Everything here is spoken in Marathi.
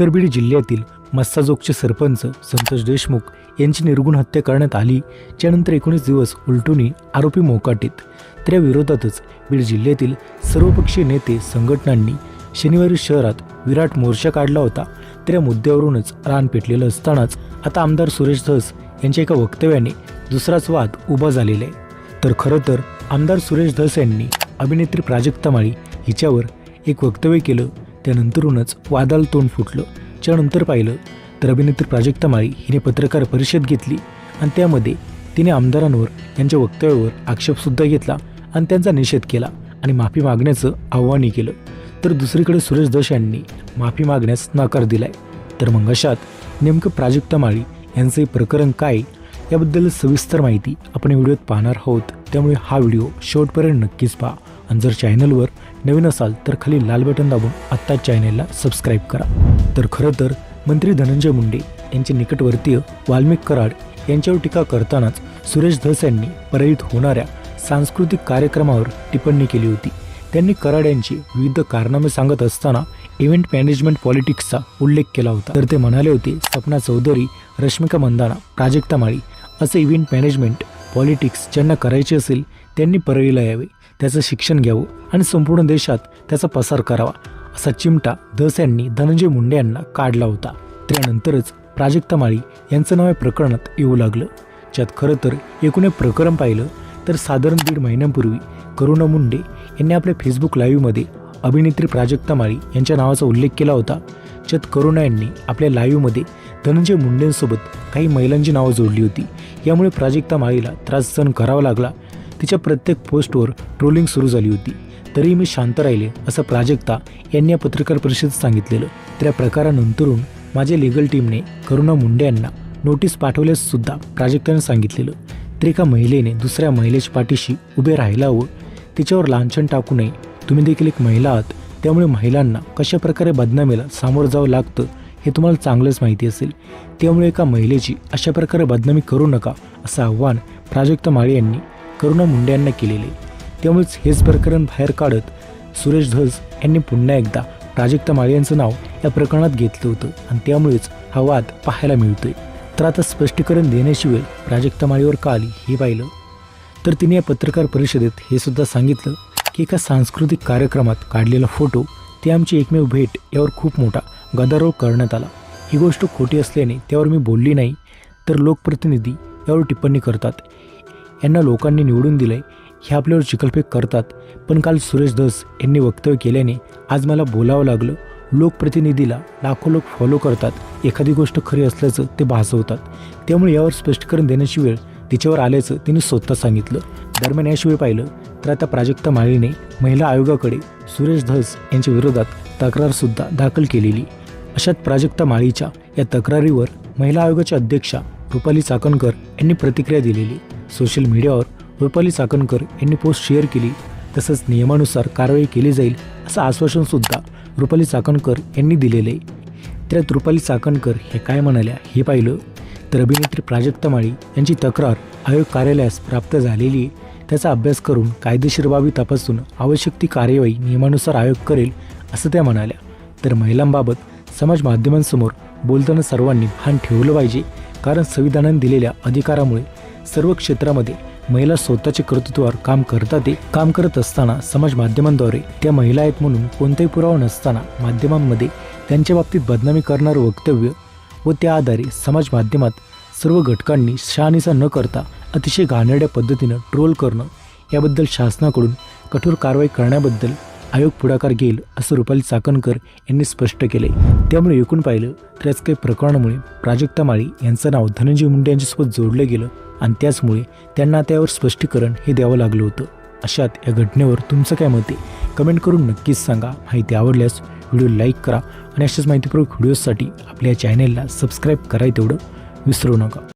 उत्तर बीड जिल्ह्यातील मस्साजोगचे सरपंच संतोष देशमुख यांची निर्गुण हत्या करण्यात आली. त्यानंतर एकोणीस दिवस उलटूनी आरोपी मोकाटीत. त्या विरोधातच बीड जिल्ह्यातील सर्वपक्षीय नेते संघटनांनी शनिवारी शहरात विराट मोर्चा काढला होता. त्या मुद्द्यावरूनच रान पेटलेलं असतानाच आता आमदार सुरेश धस यांच्या एका वक्तव्याने दुसराच वाद उभा झालेला आहे. तर खरं तर आमदार सुरेश धस यांनी अभिनेत्री प्राजक्ता माळी हिच्यावर एक वक्तव्य केलं. त्यानंतरूनच वादाला तोंड फुटलं. त्यानंतर पाहिलं तर अभिनेत्री प्राजक्ता माळी हिने पत्रकार परिषद घेतली आणि त्यामध्ये तिने आमदारांवर यांच्या वक्तव्यावर आक्षेपसुद्धा घेतला आणि त्यांचा निषेध केला आणि माफी मागण्याचं आव्हानही केलं. तर दुसरीकडे सुरेश दश यांनी माफी मागण्यास नकार दिलाय. तर मग अशात नेमकं प्राजक्ता माळी यांचं हे प्रकरण काय याबद्दल सविस्तर माहिती आपण व्हिडिओत पाहणार आहोत. त्यामुळे हा व्हिडिओ शेवटपर्यंत नक्कीच पहा. आणि जर चॅनलवर नवीन असाल तर खाली लाल बटन दाबून आत्ताच चॅनेलला सबस्क्राईब करा. तर खरं तर मंत्री धनंजय मुंडे यांचे निकटवर्तीय वाल्मिक कराड यांच्यावर टीका करतानाच सुरेश धस यांनी परळीत होणाऱ्या सांस्कृतिक कार्यक्रमावर टिप्पणी केली होती. त्यांनी कराड यांची विविध कारनामे सांगत असताना इव्हेंट मॅनेजमेंट पॉलिटिक्सचा उल्लेख केला होता. तर ते म्हणाले होते सपना चौधरी रश्मिका मंदाना प्राजक्ता माळी असे इव्हेंट मॅनेजमेंट पॉलिटिक्स ज्यांना करायचे असेल त्यांनी परळीला यावे. त्याचं शिक्षण घ्यावं आणि संपूर्ण देशात त्याचा पसार करावा असा चिमटा धस यांनी धनंजय मुंडे यांना काढला होता. त्यानंतरच प्राजक्ता माळी यांचं नाव या प्रकरणात येऊ लागलं. ज्यात खरं तर एकूण एक प्रकरण पाहिलं तर साधारण दीड महिन्यांपूर्वी करुणा मुंडे यांनी आपल्या फेसबुक लाईव्हमध्ये अभिनेत्री प्राजक्ता माळी यांच्या नावाचा उल्लेख केला होता. ज्यात करुणा यांनी आपल्या लाईव्हमध्ये धनंजय मुंडेंसोबत काही महिलांची नावं जोडली होती. यामुळे प्राजक्ता माळीला त्रास सहन करावा लागला. तिच्या प्रत्येक पोस्टवर ट्रोलिंग सुरू झाली होती. तरी मी शांत राहिले असं प्राजक्ता यांनी या पत्रकार परिषदेत सांगितलेलं. तर या प्रकारानंतरून माझ्या लिगल टीमने करुणा मुंडे यांना नोटीस पाठवल्याससुद्धा प्राजक्ताने सांगितलेलं. तर एका महिलेने दुसऱ्या महिलेच्या पाठीशी उभे राहायला हवं तिच्यावर लांछन टाकू नये. तुम्ही देखील एक महिला आहात. त्यामुळे महिलांना कशा प्रकारे बदनामीला सामोरं जावं लागतं हे तुम्हाला चांगलंच माहिती असेल. त्यामुळे एका महिलेची अशा प्रकारे बदनामी करू नका असं आव्हान प्राजक्ता माळी यांनी करुणा मुंडे यांना केलेले. त्यामुळेच हेच प्रकरण बाहेर काढत सुरेश धस यांनी पुन्हा एकदा प्राजक्ता माळी यांचं नाव या प्रकरणात घेतलं होतं आणि त्यामुळेच हा वाद पाहायला मिळतोय. तर आता स्पष्टीकरण देण्याशिवाय प्राजक्ता माळीवर का आली हे पाहिलं. तर तिने या पत्रकार परिषदेत हे सुद्धा सांगितलं की एका सांस्कृतिक कार्यक्रमात काढलेला फोटो ती आमची एकमेव भेट यावर खूप मोठा गदारोळ करण्यात आला. ही गोष्ट खोटी असल्याने त्यावर मी बोलली नाही तर लोकप्रतिनिधी यावर टिप्पणी करतात. यांना लोकांनी निवडून दिलंय हे आपल्यावर चिखलफेक करतात. पण काल सुरेश धस यांनी वक्तव्य केल्याने आज मला बोलावं लागलं. लोकप्रतिनिधीला लाखो लोक फॉलो करतात. एखादी गोष्ट खरी असल्याचं ते भासवतात. त्यामुळे यावर स्पष्टीकरण देण्याची वेळ तिच्यावर आल्याचं तिने स्वतः सांगितलं. दरम्यान याशिवाय पाहिलं तर आता प्राजक्ता माळीने महिला आयोगाकडे सुरेश धस यांच्या विरोधात तक्रारसुद्धा दाखल केलेली. अशात प्राजक्ता माळीच्या या तक्रारीवर महिला आयोगाच्या अध्यक्षा रुपाली चाकणकर यांनी प्रतिक्रिया दिलेली. सोशल मीडियावर रुपाली चाकणकर यांनी पोस्ट शेअर केली. तसंच नियमानुसार कारवाई केली जाईल असं आश्वासनसुद्धा रुपाली चाकणकर यांनी दिलेलं. आहे त्यात रुपाली चाकणकर हे काय म्हणाल्या हे पाहिलं. तर अभिनेत्री प्राजक्ता माळी यांची तक्रार आयोग कार्यालयास प्राप्त झालेली आहे त्याचा अभ्यास करून कायदेशीर बाबी तपासून आवश्यक ती कार्यवाही नियमानुसार आयोग करेल असं त्या म्हणाल्या. तर महिलांबाबत समाज माध्यमांसमोर बोलताना सर्वांनी भान ठेवलं पाहिजे कारण संविधानाने दिलेल्या अधिकारामुळे सर्व क्षेत्रामध्ये महिला स्वतःच्या कर्तृत्वावर काम करतात ते काम करत असताना समाज माध्यमांद्वारे त्या महिला आहेत म्हणून कोणताही पुरावा नसताना माध्यमांमध्ये त्यांच्या बाबतीत बदनामी करणारं वक्तव्य व त्या आधारे समाज माध्यमात सर्व घटकांनी शहानिसा न करता अतिशय घाणेरड्या पद्धतीनं ट्रोल करणं याबद्दल शासनाकडून कठोर कारवाई करण्याबद्दल आयोग पुढाकार घेईल असं रुपाली चाकणकर यांनी स्पष्ट केले त्यामुळे एकूण पाहिलं तर याच काही प्रकरणामुळे प्राजक्ता माळी यांचं नाव धनंजय मुंडे यांच्यासोबत जोडलं गेलं आणि त्याचमुळे त्यांना त्यावर स्पष्टीकरण हे द्यावं लागलं होतं. अशात या घटनेवर तुमचं काय मत आहे? कमेंट करून नक्कीच सांगा. माहिती आवडल्यास व्हिडिओ लाईक करा आणि अशाच माहितीपूर्वक व्हिडिओजसाठी आपल्या चॅनेलला सबस्क्राईब करा तेवढं विसरू नका.